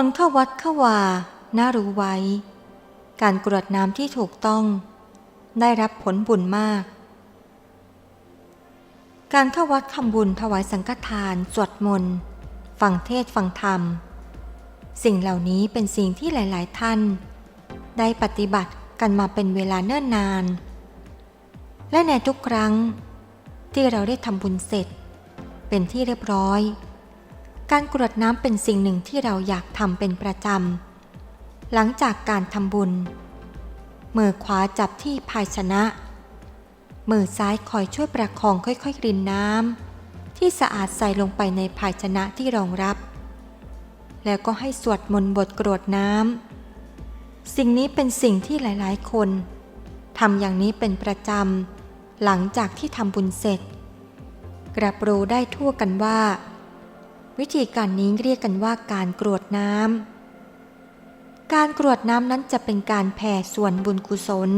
คนเข้าวัดเข้าวา น่ารู้ไว้ การกรวดน้ำที่ถูกต้อง ได้รับผลบุญมาก การเข้าวัดทำบุญถวายสังฆทาน สวดมนต์ ฟังเทศฟังธรรม สิ่งเหล่านี้เป็นสิ่งที่หลาย ๆ ท่าน ได้ปฏิบัติกันมาเป็นเวลาเนิ่นนาน และในทุกครั้งที่เราได้ทำบุญเสร็จ เป็นที่เรียบร้อย การกรวดน้ำเป็นสิ่งหนึ่งที่เราอยากทำเป็นประจำ หลังจากการทำบุญ มือขวาจับที่ภาชนะ มือซ้ายคอยช่วยประคองค่อยๆรินน้ำที่สะอาดใส่ลงไปในภาชนะที่รองรับ แล้วก็ให้สวดมนต์บทกรวดน้ำ สิ่งนี้เป็นสิ่งที่หลายๆ คนทำอย่างนี้เป็นประจำ หลังจากที่ทำบุญเสร็จ กระปรู้ได้ทั่วกันว่า วิธีการนี้เรียกกันว่าการกรวดน้ำ การกรวดน้ำนั้นจะเป็นการแผ่ส่วนบุญกุศล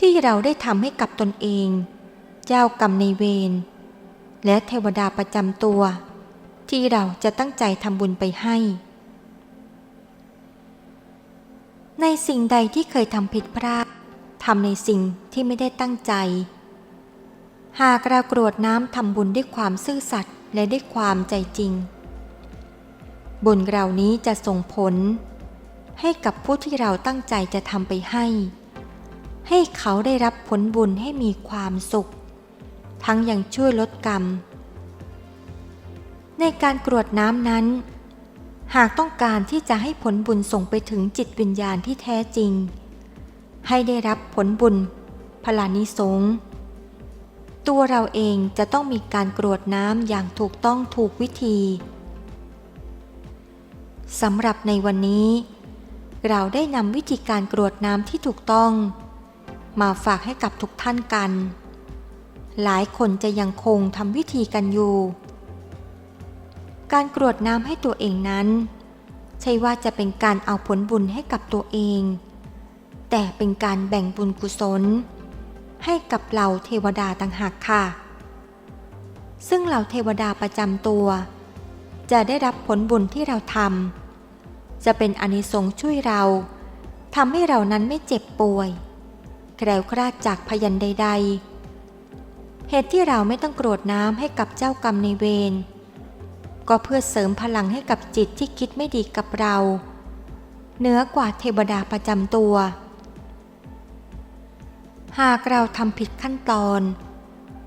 ที่เราได้ทำให้กับตนเอง เจ้ากรรมในเวร และเทวดาประจำตัว ที่เราจะตั้งใจทำบุญไปให้ ในสิ่งใดที่เคยทำผิดพลาดทำในสิ่งที่ไม่ได้ตั้งใจ หากเรากรวดน้ำทำบุญด้วยความซื่อสัตย์ และด้วยความใจจริง บุญเรานี้จะส่งผล ให้กับผู้ที่เราตั้งใจจะทำไปให้ ให้เขาได้รับผลบุญให้มีความสุข ทั้งยังช่วยลดกรรม ในการกรวดน้ำนั้น หากต้องการที่จะให้ผลบุญส่งไปถึงจิตวิญญาณที่แท้จริง ให้ได้รับผลบุญพลานิสงส์ ตัวเราเองจะต้องมีการกรวดน้ำอย่างถูกต้องถูกวิธีสำหรับในวันนี้ เราได้นำวิธีการกรวดน้ำที่ถูกต้อง มาฝากให้กับทุกท่านกัน หลายคนจะยังคงทำวิธีกันอยู่ การกรวดน้ำให้ตัวเองนั้น ใช่ว่าจะเป็นการเอาผลบุญให้กับตัวเอง แต่เป็นการแบ่งบุญกุศล ให้กับเหล่าเทวดาต่างหากค่ะ ซึ่งเหล่าเทวดาประจำตัว จะได้รับผลบุญที่เราทำจะเป็นอานิสงส์ช่วยเราทำให้เรานั้นไม่เจ็บป่วยแคล้วคลาดจากพยันใด ๆ เหตุที่เราไม่ต้องกรวดน้ำให้กับเจ้ากรรมในเวรก็เพื่อเสริมพลังให้กับจิตที่คิดไม่ดีกับเรา เหนือกว่าเทวดาประจำตัว หากเราทำผิดขั้นตอน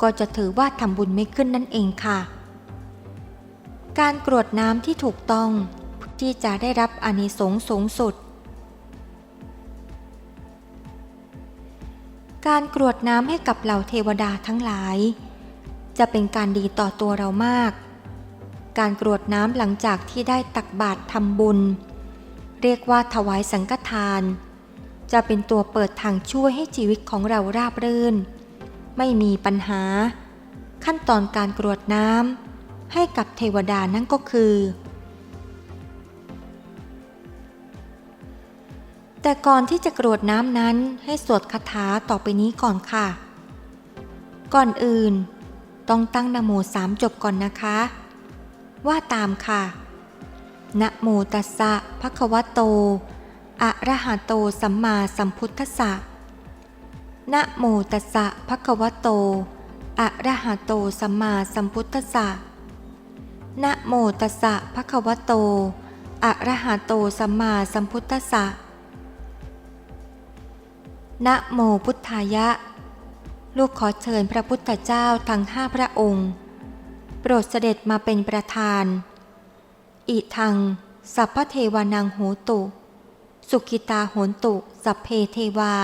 ก็จะถือว่าทำบุญไม่ขึ้นนั่นเองค่ะ การกรวดน้ำที่ถูกต้องที่จะได้รับอานิสงส์สูงสุด การกรวดน้ำให้กับเหล่าเทวดาทั้งหลาย จะเป็นการดีต่อตัวเรามาก การกรวดน้ำหลังจากที่ได้ตักบาตรทำบุญ เรียกว่าถวายสังฆทาน จะเป็นตัวเปิดทางช่วยให้ชีวิตของเราราบรื่น ไม่มีปัญหา ขั้นตอนการกรวดน้ำให้กับเทวดานั่นก็คือ แต่ก่อนที่จะกรวดน้ำนั้นให้สวดคาถาต่อไปนี้ก่อนค่ะ ก่อนอื่น ต้องตั้งนโมสามจบก่อนนะคะ ว่าตามค่ะนะโมตัสสะภะคะวะโต อะระหะโตสัมมาสัมพุทธัสสะนะโมตัสสะภะคะวะโต อะระหะโตสัมมาสัมพุทธัสสะนะโมตัสสะภะคะวะโต อะระหะโตสัมมาสัมพุทธัสสะนะโมพุทธายะ ลูกขอเชิญพระพุทธเจ้าทั้งห้าพระองค์ โปรดเสด็จมาเป็นประธาน อิทัง สัพพเทวานังโหตุ สุขิตาโหนตุสัพเพเทวา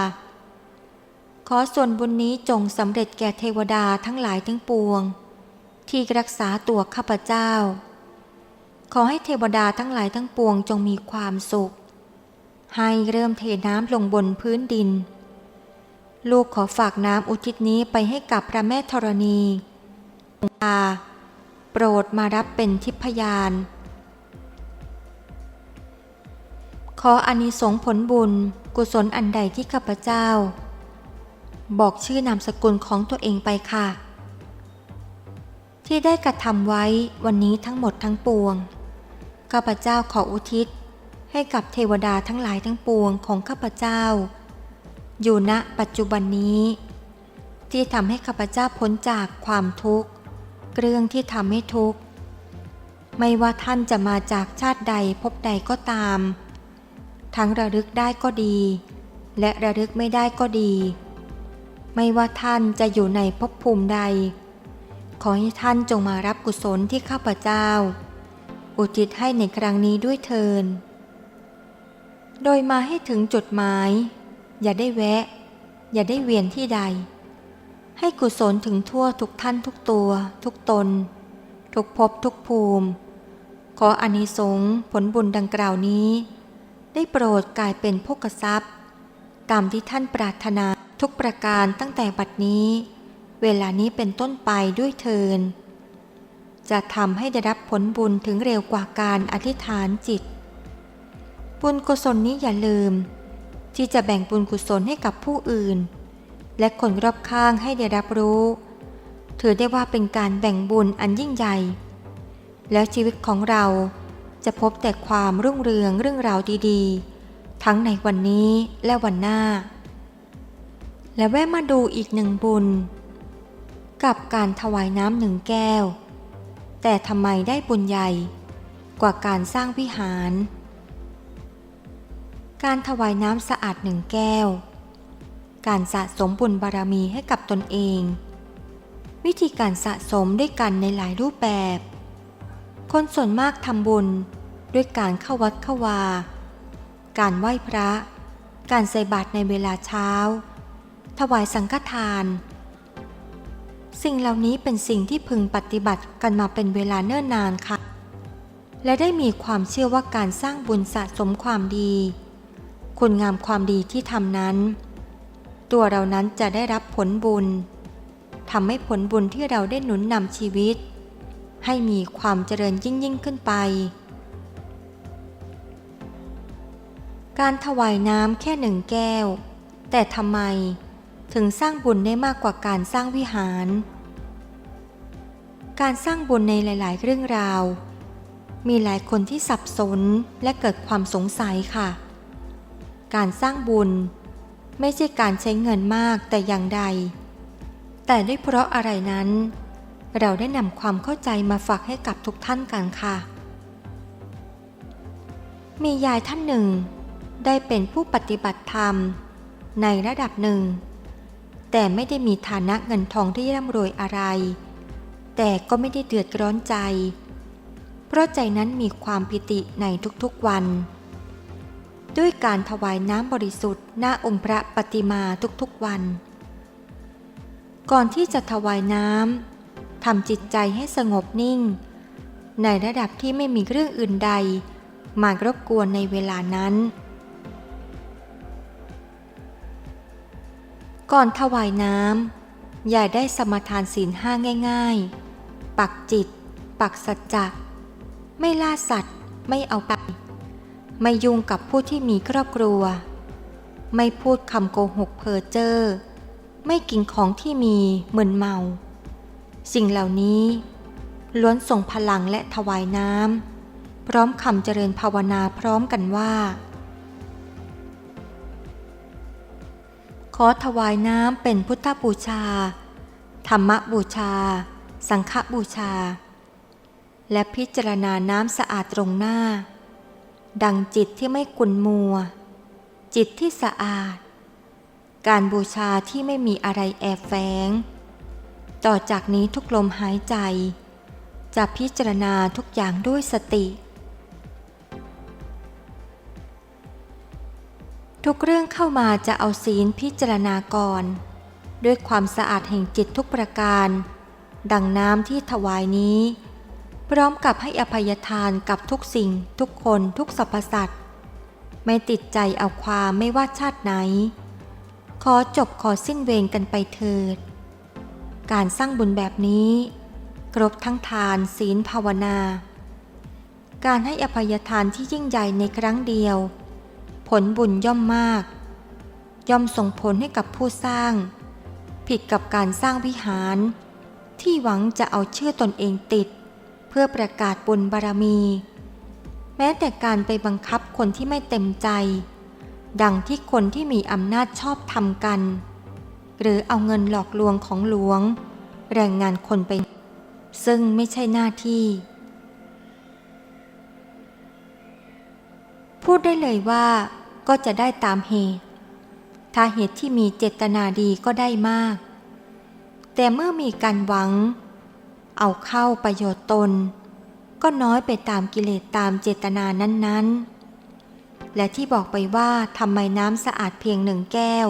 ขอส่วนบุญนี้จงสำเร็จแก่เทวดาทั้งหลายทั้งปวง ที่รักษาตัวข้าพเจ้า ขอให้เทวดาทั้งหลายทั้งปวงจงมีความสุข ให้เริ่มเทน้ำลงบนพื้นดิน ลูกขอฝากน้ำอุทิศนี้ไปให้กับพระแม่ธรณีตาโปรดมารับเป็นทิพยาน ขออานิสงส์ผลบุญ กุศลอันใดที่ข้าพเจ้า บอกชื่อนามสกุลของตัวเองไปค่ะ ที่ได้กระทำไว้วันนี้ทั้งหมดทั้งปวง ข้าพเจ้าขออุทิศ ให้กับเทวดาทั้งหลายทั้งปวงของข้าพเจ้า อยู่ณปัจจุบันนี้ ที่ทำให้ข้าพเจ้าพ้นจากความทุกข์เรื่องที่ทำให้ทุกข์ ไม่ว่าท่านจะมาจากชาติใดภพใดก็ตาม ทั้งระลึกได้ก็ดี และระลึกไม่ได้ก็ดี ไม่ว่าท่านจะอยู่ในภพภูมิใด ขอให้ท่านจงมารับกุศลที่ข้าพเจ้า อุทิศให้ในครั้งนี้ด้วยเทิน โดยมาให้ถึงจุดหมาย อย่าได้แวะ อย่าได้เวียนที่ใด ให้กุศลถึงทั่วทุกท่านทุกตัว ทุกตน ทุกภพทุกภูมิ ขออานิสงส์ผลบุญดังกล่าวนี้ ได้โปรดกลายเป็นพกทรัพย์ตามที่ท่านปรารถนาทุกประการตั้งแต่บัดนี้ เวลานี้เป็นต้นไปด้วยเทินจะทำให้ได้รับผลบุญถึงเร็วกว่าการอธิษฐานจิต บุญกุศลนี้อย่าลืม ที่จะแบ่งบุญกุศลให้กับผู้อื่น และคนรอบข้างให้ได้รับรู้ ถือได้ว่าเป็นการแบ่งบุญอันยิ่งใหญ่ แล้วชีวิตของเรา จะพบแต่ความรุ่งเรืองเรื่องราวดีๆ ทั้งในวันนี้และวันหน้า และแวะมาดูอีกหนึ่งบุญ กับการถวายน้ำหนึ่งแก้ว แต่ทำไมได้บุญใหญ่กว่าการสร้างวิหาร การถวายน้ำสะอาดหนึ่งแก้ว การสะสมบุญบารมีให้กับตนเอง วิธีการสะสมด้วยกันในหลายรูปแบบ คนส่วนมากทำบุญด้วยการเข้าวัดเข้าวา การไหว้พระ การใส่บาตรในเวลาเช้า ถวายสังฆทาน สิ่งเหล่านี้เป็นสิ่งที่พึงปฏิบัติกันมาเป็นเวลาเนิ่นนานค่ะ และได้มีความเชื่อว่าการสร้างบุญสะสมความดี คุณงามความดีที่ทำนั้น ตัวเรานั้นจะได้รับผลบุญทำให้ผลบุญที่เราได้หนุนนำชีวิต ให้มีความเจริญยิ่งยิ่งขึ้นไป การถวายน้ำแค่หนึ่งแก้ว แต่ทำไมถึงสร้างบุญได้มากกว่าการสร้างวิหาร การสร้างบุญในหลาย ๆ เรื่องราว มีหลายคนที่สับสนและเกิดความสงสัยค่ะ การสร้างบุญไม่ใช่การใช้เงินมากแต่อย่างใด แต่ด้วยเพราะอะไรนั้น เราได้นำความเข้าใจมาฝากให้กับทุกท่านกันค่ะ มียายท่านหนึ่ง ได้เป็นผู้ปฏิบัติธรรม ในระดับหนึ่ง แต่ไม่ได้มีฐานะเงินทองที่ร่ำรวยอะไร แต่ก็ไม่ได้เดือดร้อนใจ เพราะใจนั้นมีความปิติในทุกๆวัน ด้วยการถวายน้ำบริสุทธิ์หน้าองค์พระปฏิมาทุกๆวัน ก่อนที่จะถวายน้ำ ทำจิตใจให้สงบนิ่ง ในระดับที่ไม่มีเรื่องอื่นใด มารบกวนในเวลานั้น ก่อนถวายน้ำย่าได้สมทานศีลห้าง่าย ๆ ปักจิต ปักสัจจะไม่ล่าสัตว์ ไม่เอาไป ไม่ยุ่งกับผู้ที่มีครอบครัว ไม่พูดคำโกหกเพ้อเจ้อไม่กินของที่มีเหมือนเมา สิ่งเหล่านี้ล้วนส่งพลังและถวายน้ำพร้อมคำเจริญภาวนาพร้อมกันว่า ขอถวายน้ำเป็นพุทธบูชา ธรรมบูชา สังฆบูชา และพิจารณาน้ำสะอาดตรงหน้า ดังจิตที่ไม่กุนมัว จิตที่สะอาด การบูชาที่ไม่มีอะไรแอบแฝง ต่อจากนี้ทุกลมหายใจ จะพิจารณาทุกอย่างด้วยสติ ทุกเรื่องเข้ามาจะเอาศีลพิจารณาก่อน ด้วยความสะอาดแห่งจิตทุกประการ ดังน้ำที่ถวายนี้ พร้อมกับให้อภัยทานกับทุกสิ่งทุกคนทุกสรรพสัตว์ไม่ติดใจเอาความไม่ว่าชาติไหน ขอจบขอสิ้นเวรกันไปเถิด การสร้างบุญแบบนี้ ครบทั้งทานศีลภาวนา การให้อภัยทานที่ยิ่งใหญ่ในครั้งเดียว ผลบุญย่อมมาก ย่อมส่งผลให้กับผู้สร้าง ผิดกับการสร้างวิหาร ที่หวังจะเอาชื่อตนเองติด เพื่อประกาศบุญบารมี แม้แต่การไปบังคับคนที่ไม่เต็มใจ ดังที่คนที่มีอำนาจชอบทำกัน หรือเอาเงินหลอกลวงของหลวง แรงงานคนไป ซึ่งไม่ใช่หน้าที่ พูดได้เลยว่าก็จะได้ตามเหตุ ถ้าเหตุที่มีเจตนาดีก็ได้มาก แต่เมื่อมีการหวัง เอาเข้าประโยชน์ตน ก็น้อยไปตามกิเลสตามเจตนานั้น ๆ และที่บอกไปว่าทำไมน้ำสะอาดเพียงหนึ่งแก้ว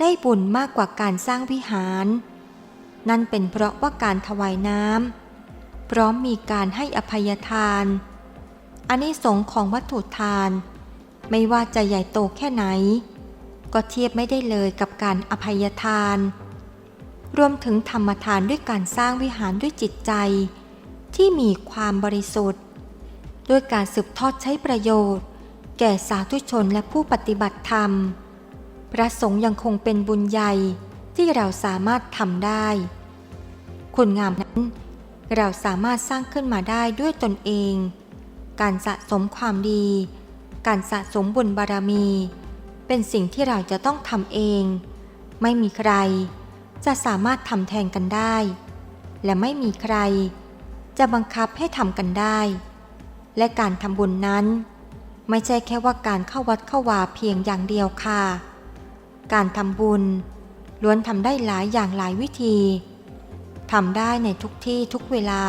ได้บุญมากกว่าการสร้างวิหาร นั่นเป็นเพราะว่าการถวายน้ำพร้อมมีการให้อภัยทานอานิสงส์ของวัตถุทาน ไม่ว่าจะใหญ่โตแค่ไหน ก็เทียบไม่ได้เลยกับการอภัยทาน รวมถึงธรรมทานด้วยการสร้างวิหารด้วยจิตใจ ที่มีความบริสุทธิ์ ด้วยการสืบทอดใช้ประโยชน์ แก่สาธุชนและผู้ปฏิบัติธรรม พระสงฆ์ยังคงเป็นบุญใหญ่ที่เราสามารถทำได้ คุณงามนั้น เราสามารถสร้างขึ้นมาได้ด้วยตนเอง การสะสมความดี การสะสมบุญบารมี เป็นสิ่งที่เราจะต้องทำเอง ไม่มีใคร จะสามารถทำแทนกันได้ และไม่มีใคร จะบังคับให้ทำกันได้ และการทำบุญนั้น ไม่ใช่แค่ว่าการเข้าวัดเข้าวาเพียงอย่างเดียวค่ะ การทำบุญ ล้วนทำได้หลายอย่างหลายวิธีทำได้ในทุกที่ทุกเวลา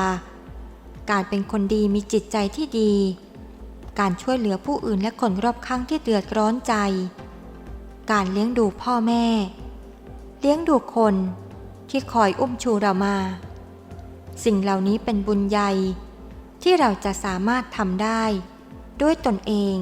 การเป็นคนดีมีจิตใจที่ดี การช่วยเหลือผู้อื่นและคนรอบข้างที่เดือดร้อนใจ การเลี้ยงดูพ่อแม่ เลี้ยงดูคนที่คอยอุ้มชูเรามา สิ่งเหล่านี้เป็นบุญใหญ่ที่เราจะสามารถทำได้ด้วยตนเอง